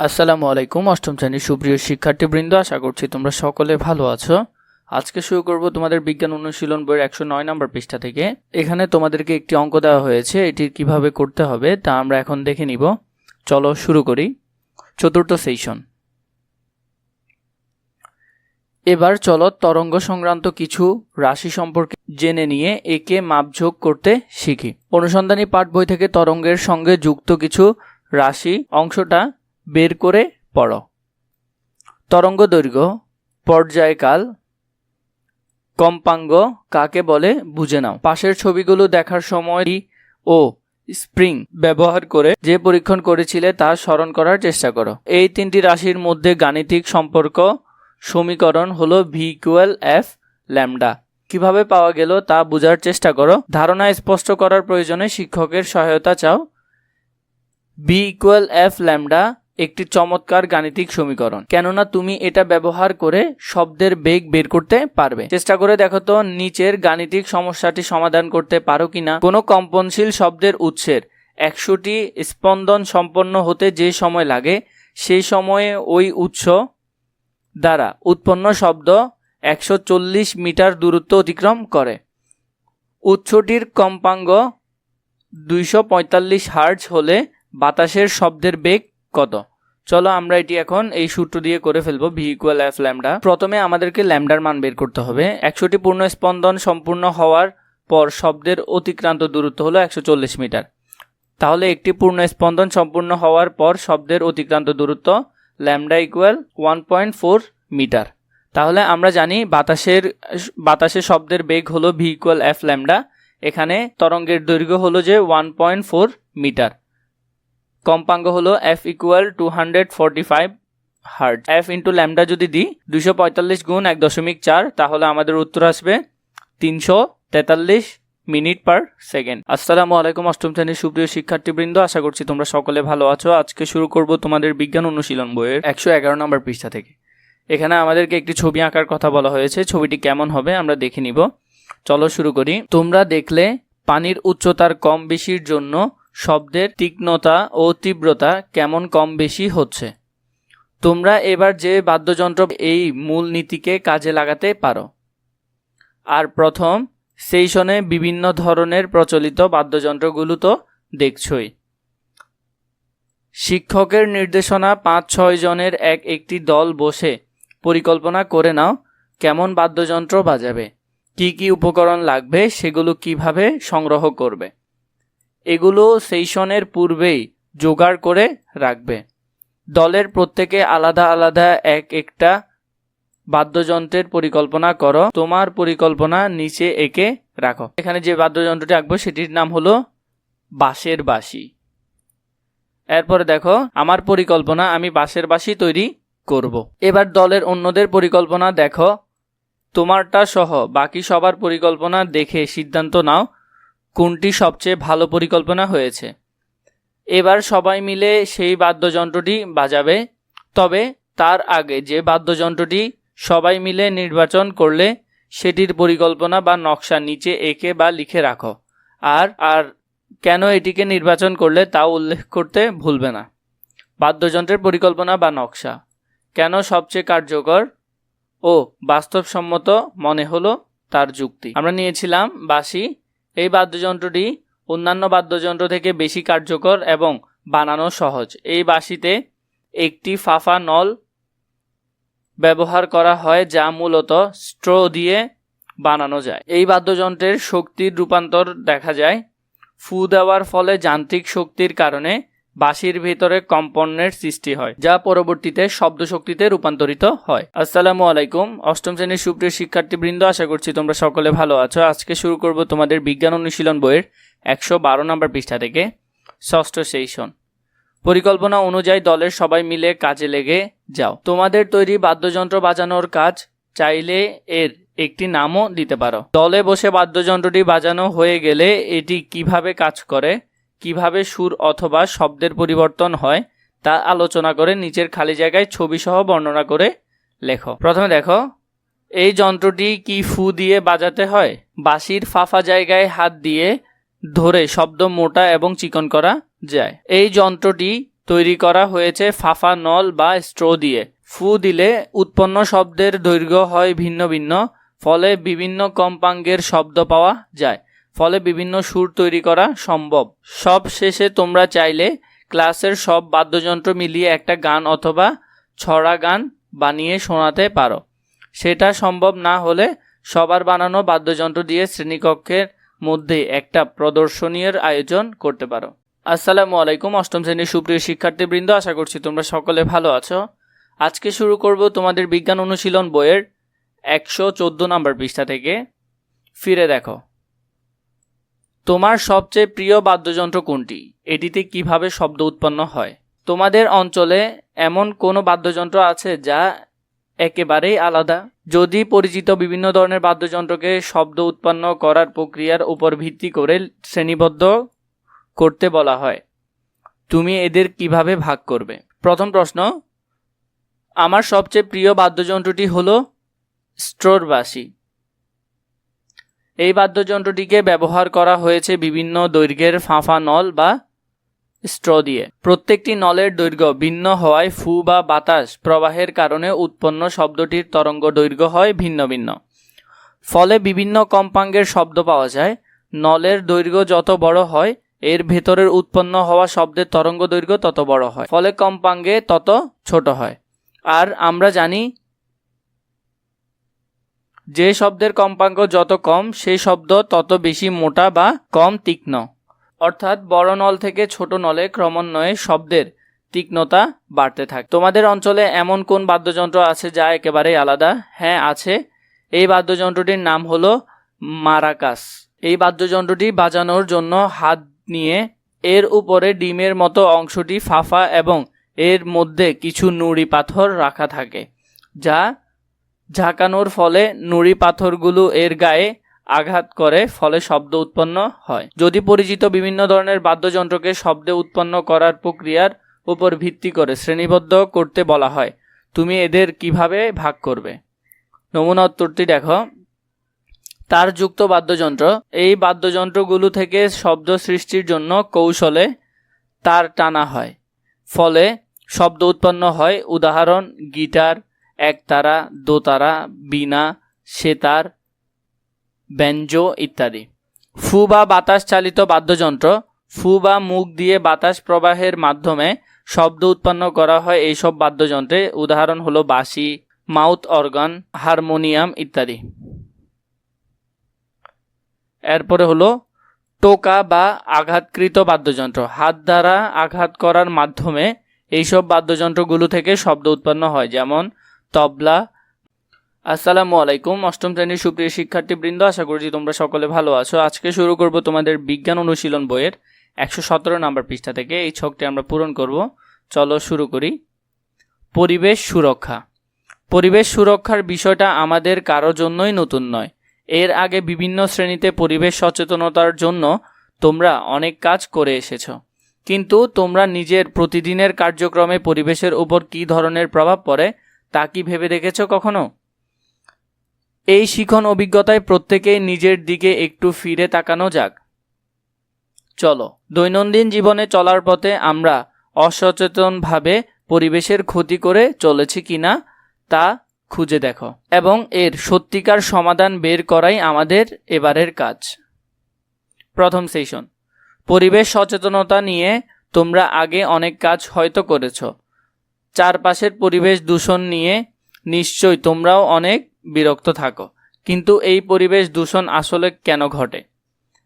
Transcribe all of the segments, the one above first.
আসসালামু আলাইকুম, অষ্টম শ্রেণির সুপ্রিয় শিক্ষার্থীবৃন্দ, আশা করছি তোমরা সকলে ভালো আছো। আজকে শুরু করব তোমাদের বিজ্ঞান অনুশীলন বইয়ের একশো নয় নম্বর পৃষ্ঠা থেকে। এখানে তোমাদেরকে একটি অঙ্ক দেওয়া হয়েছে, এটি কীভাবে করতে হবে তা আমরা এখন দেখে নিব। চলো শুরু করি। চতুর্থ সেশন। এবার চলো তরঙ্গ সংক্রান্ত কিছু রাশি সম্পর্কে জেনে নিয়ে একে মাপঝোঁক করতে শিখি। অনুসন্ধানী পাঠ বই থেকে তরঙ্গের সঙ্গে যুক্ত কিছু রাশি অংশটা বের করে পড়ো। তরঙ্গ দৈর্ঘ্য, পর্যায়কাল, কম্পাঙ্গ কাকে বলে বুঝে নাও। পাশের ছবিগুলো দেখার সময় ও স্প্রিং ব্যবহার করে যে পরীক্ষণ করেছিলে তা স্মরণ করার চেষ্টা করো। এই তিনটি রাশির মধ্যে গাণিতিক সম্পর্ক সমীকরণ হলো ভি ইকুয়াল এফ ল্যামডা কীভাবে পাওয়া গেল তা বোঝার চেষ্টা করো। ধারণা স্পষ্ট করার প্রয়োজনে শিক্ষকের সহায়তা চাও। বি ইকুয়াল এফ ল্যামডা একটি চমৎকার গাণিতিক সমীকরণ। কেননা তুমি এটা ব্যবহার করে শব্দের বেগ বের করতে পারবে। চেষ্টা করে দেখো তো নিচের গাণিতিক সমস্যাটি সমাধান করতে পারো কিনা। কোনো কম্পনশীল শব্দের উৎসের একশোটি স্পন্দন সম্পন্ন হতে যে সময় লাগে, সেই সময়ে ওই উৎস দ্বারা উৎপন্ন শব্দ একশো চল্লিশ মিটার দূরত্ব অতিক্রম করে। উৎসটির কম্পাঙ্গ দুইশো পঁয়তাল্লিশ হার্জ হলে বাতাসের শব্দের বেগ কত? চলো আমরা এটি এখন এই সূত্র দিয়ে করে ফেলব ভি ইকুয়াল এফ ল্যামডা প্রথমে আমাদেরকে ল্যামডার মান বের করতে হবে। একশোটি পূর্ণ স্পন্দন সম্পূর্ণ হওয়ার পর শব্দের অতিক্রান্ত দূরত্ব হলো একশো চল্লিশ মিটার। তাহলে একটি পূর্ণ স্পন্দন সম্পূর্ণ হওয়ার পর শব্দের অতিক্রান্ত দূরত্ব lambda equal one point four metre. তাহলে আমরা জানি বাতাসের বাতাসের শব্দের বেগ হলো ভি ইকুয়াল এফ ল্যামডা এখানে তরঙ্গের দৈর্ঘ্য হলো যে ওয়ান পয়েন্ট ফোর মিটার। কম্পাঙ্গ হলো F equal to hundred forty five hertz F into lambda যদি দিই দুশো পঁয়তাল্লিশ গুণ এক দশমিক চার, তাহলে আমাদের উত্তর আসবে তিনশো তেতাল্লিশ মিনিট পার সেকেন্ড। আসসালামু আলাইকুম অষ্টম শ্রেণির সুপ্রিয় শিক্ষার্থীবৃন্দ, আশা করছি তোমরা সকলে ভালো আছো। আজকে শুরু করব তোমাদের বিজ্ঞান অনুশীলন বইয়ের একশো এগারো নম্বর পৃষ্ঠা থেকে। এখানে আমাদেরকে একটি ছবি আঁকার কথা বলা হয়েছে, ছবিটি কেমন হবে আমরা দেখে নিব। চলো শুরু করি। তোমরা দেখলে পানির উচ্চতার কম বেশির জন্য শব্দের তীক্ষ্ণতা ও তীব্রতা কেমন কম বেশি হচ্ছে? তোমরা এবার যে বাদ্যযন্ত্র এই মূল নীতিকে কাজে লাগাতে পারো। আর প্রথম সেশনে বিভিন্ন ধরনের প্রচলিত বাদ্যযন্ত্রগুলো তো দেখছই। শিক্ষকের নির্দেশনা পাঁচ ছয় জনের এক একটি দল বসে পরিকল্পনা করে নাও কেমন বাদ্যযন্ত্র বাজাবে, কি কি উপকরণ লাগবে, সেগুলো কীভাবে সংগ্রহ করবে। এগুলো সেশনের পূর্বেই জোগাড় করে রাখবে। দলের প্রত্যেকে আলাদা আলাদা এক একটা বাদ্যযন্ত্রের পরিকল্পনা করো। তোমার পরিকল্পনা নিচে এঁকে রাখো। এখানে যে বাদ্যযন্ত্রটি আঁকবো, সেটির নাম হলো বাঁশের বাঁশি। এরপরে দেখো, আমার পরিকল্পনা, আমি বাঁশের বাঁশি তৈরি করব। এবার দলের অন্যদের পরিকল্পনা দেখো। তোমারটা সহ বাকি সবার পরিকল্পনা দেখে সিদ্ধান্ত নাও। কোনটি সবচেয়ে ভালো পরিকল্পনা হয়েছে? এবার সবাই মিলে সেই বাদ্যযন্ত্রটি বাজাবে। তবে তার আগে যে বাদ্যযন্ত্রটি সবাই মিলে নির্বাচন করলে, সেটির পরিকল্পনা বা নকশা নিচে এঁকে বা লিখে রাখো। আর আর কেন এটিকে নির্বাচন করলে তাও উল্লেখ করতে ভুলবে না। বাদ্যযন্ত্রের পরিকল্পনা বা নকশা। কেন সবচেয়ে কার্যকর? ও, বাস্তবসম্মত মনে হলো তার যুক্তি। আমরা নিয়েছিলাম বাঁশি এই বাদ্যযন্ত্রটি অন্যান্য বাদ্যযন্ত্র থেকে বেশি কার্যকর এবং বানানো সহজ। এই বাঁশিতে একটি ফাফা নল ব্যবহার করা হয়, যা মূলত স্ট্র দিয়ে বানানো যায়। এই বাদ্যযন্ত্রের শক্তির রূপান্তর দেখা যায়। ফু দেওয়ার ফলে যান্ত্রিক শক্তির কারণে বাঁশির ভেতরে কম্পনের সৃষ্টি হয়, যা পরবর্তীতে শব্দ শক্তিতে রূপান্তরিত হয়। আসসালামু আলাইকুম। অষ্টম শ্রেণির সুপ্রিয় শিক্ষার্থীবৃন্দ, আশা করছি তোমরা সকলে ভালো আছো। আজকে শুরু করব তোমাদের বিজ্ঞান অনুশীলন বইয়ের একশো বারো নম্বর পৃষ্ঠা থেকে, ষষ্ঠ সেশন। পরিকল্পনা অনুযায়ী দলের সবাই মিলে কাজে লেগে যাও। তোমাদের তৈরি বাদ্যযন্ত্র বাজানোর কাজ চাইলে এর একটি নামও দিতে পারো। দলে বসে বাদ্যযন্ত্রটি বাজানো হয়ে গেলে এটি কীভাবে কাজ করে কীভাবে সুর অথবা শব্দের পরিবর্তন হয় তা আলোচনা করে নিচের খালি জায়গায় ছবি সহ বর্ণনা করে লেখো। প্রথমে দেখো, এই যন্ত্রটি কি ফু দিয়ে বাজাতে হয়? বাঁশির ফাফা জায়গায় হাত দিয়ে ধরে শব্দ মোটা এবং চিকন করা যায়। এই যন্ত্রটি তৈরি করা হয়েছে ফাফা নল বা স্ট্রো দিয়ে। ফু দিলে উৎপন্ন শব্দের দৈর্ঘ্য হয় ভিন্ন ভিন্ন, ফলে বিভিন্ন কম্পাঙ্গের শব্দ পাওয়া যায়। ফলে বিভিন্ন সুর তৈরি করা সম্ভব। সব শেষে তোমরা চাইলে ক্লাসের সব বাদ্যযন্ত্র মিলিয়ে একটা গান অথবা ছড়া গান বানিয়ে শোনাতে পারো। সেটা সম্ভব না হলে সবার বানানো বাদ্যযন্ত্র দিয়ে শ্রেণীকক্ষের মধ্যে একটা প্রদর্শনীর আয়োজন করতে পারো। আসসালামু আলাইকুম, অষ্টম শ্রেণির সুপ্রিয় শিক্ষার্থীবৃন্দ, আশা করছি তোমরা সকলে ভালো আছো। আজকে শুরু করব তোমাদের বিজ্ঞান অনুশীলন বইয়ের একশো চোদ্দ নম্বর পৃষ্ঠা থেকে। ফিরে দেখো। তোমার সবচেয়ে প্রিয় বাদ্যযন্ত্র কোনটি? এটিতে কীভাবে শব্দ উৎপন্ন হয়? তোমাদের অঞ্চলে এমন কোনো বাদ্যযন্ত্র আছে যা একেবারেই আলাদা? যদি পরিচিত বিভিন্ন ধরনের বাদ্যযন্ত্রকে শব্দ উৎপন্ন করার প্রক্রিয়ার উপর ভিত্তি করে শ্রেণীবদ্ধ করতে বলা হয়, তুমি এদের কীভাবে ভাগ করবে? প্রথম প্রশ্ন, আমার সবচেয়ে প্রিয় বাদ্যযন্ত্রটি হলো স্ট্রোর বাঁশি এই বাদ্যযন্ত্রটিকে ব্যবহার করা হয়েছে বিভিন্ন দৈর্ঘ্যের ফাঁফা নল বা স্ট্র দিয়ে। প্রত্যেকটি নলের দৈর্ঘ্য ভিন্ন হওয়ায় ফু বা বাতাস প্রবাহের কারণে উৎপন্ন শব্দটির তরঙ্গ দৈর্ঘ্য হয় ভিন্ন ভিন্ন। ফলে বিভিন্ন কম্পাঙ্গের শব্দ পাওয়া যায়। নলের দৈর্ঘ্য যত বড় হয়, এর ভেতরের উৎপন্ন হওয়া শব্দের তরঙ্গ দৈর্ঘ্য তত বড় হয়। ফলে কম্পাঙ্গে তত ছোট হয়। আর আমরা জানি যে শব্দের কম্পাঙ্ক যত কম, সেই শব্দ তত বেশি মোটা বা কম তীক্ষ্ণ। অর্থাৎ বড় নল থেকে ছোট নলে ক্রমান্বয়ে শব্দের তীক্ষ্ণতা বাড়তে থাকে। তোমাদের অঞ্চলে এমন কোন বাদ্যযন্ত্র আছে যা একেবারেই আলাদা? হ্যাঁ আছে। এই বাদ্যযন্ত্রটির নাম হলো মারাকাস। এই বাদ্যযন্ত্রটি বাজানোর জন্য হাত নিয়ে এর উপরে ডিমের মতো অংশটি ফাফা এবং এর মধ্যে কিছু নুড়ি পাথর রাখা থাকে, যা ঝাঁকানোর ফলে নুড়ি পাথরগুলো এর গায়ে আঘাত করে, ফলে শব্দ উৎপন্ন হয়। যদি পরিচিত বিভিন্ন ধরনের বাদ্যযন্ত্রকে শব্দে উৎপন্ন করার প্রক্রিয়ার উপর ভিত্তি করে শ্রেণীবদ্ধ করতে বলা হয়, তুমি এদের কীভাবে ভাগ করবে? নমুনা উত্তরটি দেখো। তার যুক্ত বাদ্যযন্ত্র। এই বাদ্যযন্ত্রগুলো থেকে শব্দ সৃষ্টির জন্য কৌশলে তার টানা হয়, ফলে শব্দ উৎপন্ন হয়। উদাহরণ, গিটার একতারা দোতারা বীণা সেতার ব্যঞ্জো ইত্যাদি। ফু বা বাতাস চালিত বাদ্যযন্ত্র, ফু বা মুখ দিয়ে বাতাস প্রবাহের মাধ্যমে শব্দ উৎপন্ন করা হয় এইসব বাদ্যযন্ত্রে। উদাহরণ হলো বাঁশি, মাউথ অর্গান, হারমোনিয়াম ইত্যাদি। এরপরে হলো টোকা বা আঘাতকৃত বাদ্যযন্ত্র। হাত দ্বারা আঘাত করার মাধ্যমে এইসব বাদ্যযন্ত্রগুলো থেকে শব্দ উৎপন্ন হয়, যেমন তবলা। আসসালামু আলাইকুম, অষ্টম শ্রেণির সুপ্রিয় শিক্ষার্থীবৃন্দ, আশা করছি তোমরা সকলে ভালো আছো। আজকে শুরু করব তোমাদের বিজ্ঞান অনুশীলন বইয়ের একশো সতেরো নাম্বার পৃষ্ঠা থেকে। এই ছকটি আমরা পূরণ করব। চলো শুরু করি। পরিবেশ সুরক্ষা। পরিবেশ সুরক্ষার বিষয়টা আমাদের কারও জন্যই নতুন নয়। এর আগে বিভিন্ন শ্রেণীতে পরিবেশ সচেতনতার জন্য তোমরা অনেক কাজ করে এসেছ। কিন্তু তোমরা নিজের প্রতিদিনের কার্যক্রমে পরিবেশের উপর কী ধরনের প্রভাব পড়ে তা কি ভেবে দেখেছ কখনো? এই শিখন অভিজ্ঞতায় প্রত্যেকেই নিজের দিকে একটু ফিরে তাকানো যাক। চলো, দৈনন্দিন জীবনে চলার পথে আমরা অসচেতনভাবে পরিবেশের ক্ষতি করে চলেছি কিনা তা খুঁজে দেখো এবং এর সত্যিকার সমাধান বের করাই আমাদের এবারের কাজ। প্রথম সেশন পরিবেশ সচেতনতা নিয়ে তোমরা আগে অনেক কাজ হয়তো করেছ। চারপাশের পরিবেশ দূষণ নিয়ে নিশ্চয়ই তোমরাও অনেক বিরক্ত থাকো। কিন্তু এই পরিবেশ দূষণ আসলে কেন ঘটে?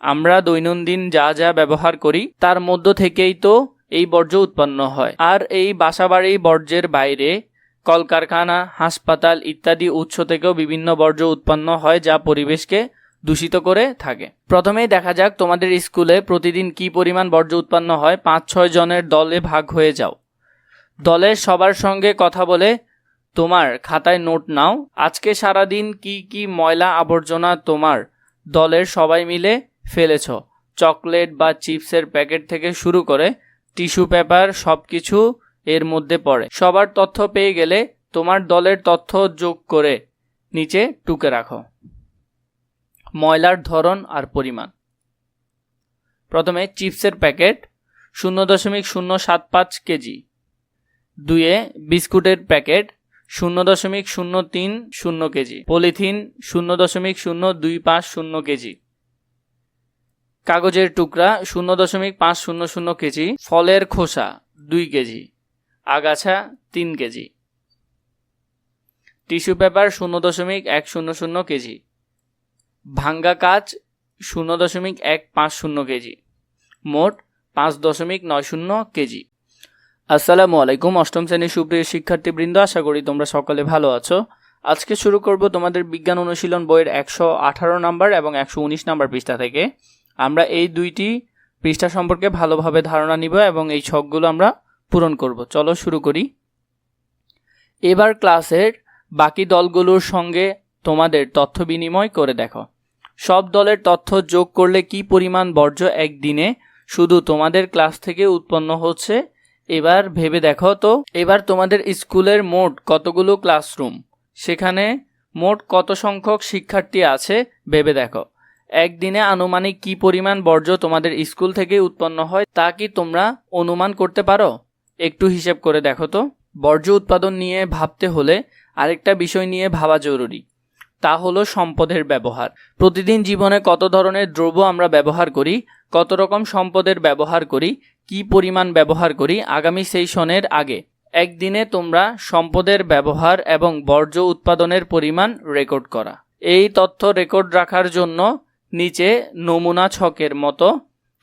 আমরা দৈনন্দিন যা যা ব্যবহার করি, তার মধ্য থেকেই তো এই বর্জ্য উৎপন্ন হয়। আর এই বাসাবাড়ি বর্জ্যের বাইরে কলকারখানা, হাসপাতাল ইত্যাদি উৎস থেকেও বিভিন্ন বর্জ্য উৎপন্ন হয় যা পরিবেশকে দূষিত করে থাকে। প্রথমেই দেখা যাক তোমাদের স্কুলে প্রতিদিন কি পরিমাণ বর্জ্য উৎপন্ন হয়। পাঁচ ছয় জনের দলে ভাগ হয়ে যাও। দলের সবার সঙ্গে কথা বলে, তোমার খাতায় নোট নাও। আজকে সারাদিন কি কি ময়লা আবর্জনা তোমার? দলের সবাই মিলে ফেলেছ। চকলেট বা চিপসের প্যাকেট থেকে শুরু করে, টিস্যু পেপার সব কিছু এর মধ্যে পড়ে। সবার তথ্য পেয়ে গেলে তোমার দলের তথ্য যোগ করে নিচে টুকে রাখো। ময়লার ধরন আর পরিমাণ। প্রথমে চিপসের প্যাকেট, শূন্য দশমিক শূন্য সাত পাঁচ কেজি। দুয়ে বিস্কুটের প্যাকেট শূন্য দশমিক শূন্য তিন শূন্য কেজি, পলিথিন শূন্য দশমিক শূন্য দুই পাঁচ শূন্য কেজি, কাগজের টুকরা শূন্য দশমিক পাঁচ শূন্য শূন্য কেজি, ফলের খোসা দুই কেজি, আগাছা তিন কেজি, টিস্যু পেপার শূন্য দশমিক এক শূন্য শূন্য কেজি, ভাঙ্গা কাচ শূন্য দশমিক এক পাঁচ শূন্য কেজি, মোট পাঁচ দশমিক নয় শূন্য কেজি। আসসালামু আলাইকুম। অষ্টম শ্রেণির সুপ্রিয় শিক্ষার্থীবৃন্দ, আশা করি তোমরা সকলে ভালো আছো। আজকে শুরু করব তোমাদের বিজ্ঞান অনুশীলন বইয়ের একশো আঠারো নাম্বার এবং একশো উনিশ নাম্বার পৃষ্ঠা থেকে। আমরা এই দুইটি পৃষ্ঠা সম্পর্কে ভালোভাবে ধারণা নিব এবং এই ছকগুলো আমরা পূরণ করব। চলো শুরু করি। এবার ক্লাসের বাকি দলগুলোর সঙ্গে তোমাদের তথ্য বিনিময় করে দেখো। সব দলের তথ্য যোগ করলে কি পরিমাণ বর্জ্য একদিনে? শুধু তোমাদের ক্লাস থেকে উৎপন্ন হচ্ছে এবার ভেবে দেখো তো, এবার তোমাদের স্কুলের মোট কতগুলো ক্লাসরুম? সেখানে মোট কত সংখ্যক শিক্ষার্থী আছে ভেবে দেখো। একদিনে আনুমানিক কি পরিমাণ বর্জ্য তোমাদের স্কুল থেকে উৎপন্ন হয় তা কি তোমরা অনুমান করতে পারো? একটু হিসেব করে দেখো তো। বর্জ্য উৎপাদন নিয়ে ভাবতে হলে আরেকটা বিষয় নিয়ে ভাবা জরুরি। তা হলো সম্পদের ব্যবহার। প্রতিদিন জীবনে কত ধরনের দ্রব্য আমরা ব্যবহার করি, কত রকম সম্পদের ব্যবহার করি, কি পরিমাণ ব্যবহার করি আগামী সেশনের আগে। একদিনে তোমরা সম্পদের ব্যবহার এবং বর্জ্য উৎপাদনের পরিমাণ রেকর্ড করা। এই তথ্য রেকর্ড রাখার জন্য নিচে নমুনা ছকের মতো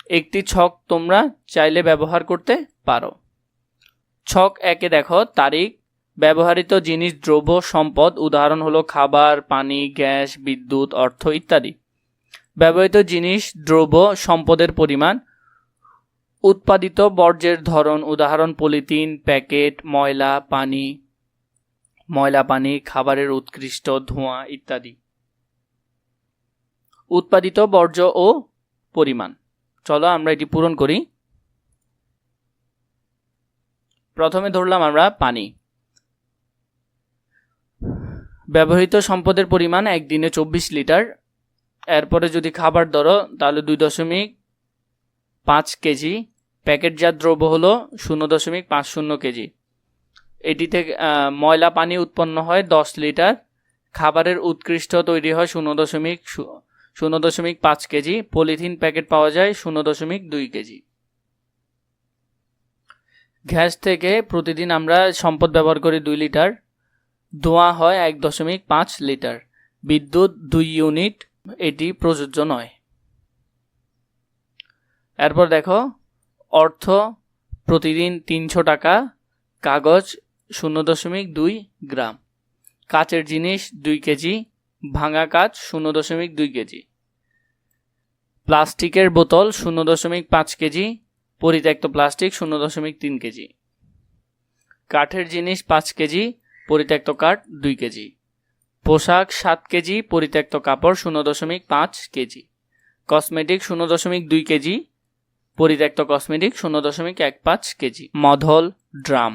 একটি ছক তোমরা চাইলে ব্যবহার করতে পারো। ছক একে দেখো, তারিখ ব্যবহৃত জিনিস, দ্রব্য, সম্পদ, উদাহরণ হলো খাবার, পানি, গ্যাস, বিদ্যুৎ, অর্থ ইত্যাদি। ব্যবহৃত জিনিস, দ্রব্য, সম্পদের পরিমাণ, উৎপাদিত বর্জ্যের ধরন, উদাহরণ পলিথিন, প্যাকেট, ময়লা, পানি ময়লা পানি, খাবারের উৎকৃষ্ট ধোঁয়া ইত্যাদি। উৎপাদিত বর্জ্য ও পরিমাণ। চলো আমরা এটি পূরণ করি। প্রথমে ধরলাম আমরা পানি। ব্যবহৃত সম্পদের পরিমাণ একদিনে চব্বিশ লিটার। এরপরে যদি খাবার ধরো, তাহলে দুই দশমিক পাঁচ কেজি। প্যাকেটজাত দ্রব্য হলো শূন্য দশমিক পাঁচ শূন্য কেজি। এটি থেকে ময়লা পানি উৎপন্ন হয় দশ লিটার। খাবারের উৎকৃষ্ট তৈরি হয় শূন্য দশমিক শূন্য দশমিক পাঁচ কেজি। পলিথিন প্যাকেট পাওয়া যায় শূন্য দশমিক দুই কেজি। গ্যাস থেকে প্রতিদিন আমরা সম্পদ ব্যবহার করি দুই লিটার। ধোঁয়া হয় এক দশমিক পাঁচ লিটার। বিদ্যুৎ দুই ইউনিট, এটি প্রযোজ্য নয়। এরপর দেখো, অর্থ প্রতিদিন তিনশো টাকা, কাগজ শূন্য দশমিক দুই গ্রাম। কাচের জিনিস দুই কেজি, ভাঙা কাচ শূন্য দশমিক দুই কেজি। প্লাস্টিকের বোতল শূন্য দশমিক পাঁচ কেজি, পরিত্যক্ত প্লাস্টিক শূন্য দশমিক তিন কেজি। কাঠের জিনিস পাঁচ কেজি পরিত্যক্ত কাঠ দুই কেজি। পোশাক সাত কেজি, পরিত্যক্ত কাপড় শূন্য দশমিক পাঁচ কেজি। কসমেটিক শূন্য দশমিক দুই কেজি, পরিত্যক্ত কসমেটিক শূন্য দশমিক এক পাঁচ কেজি। মধল, ড্রাম।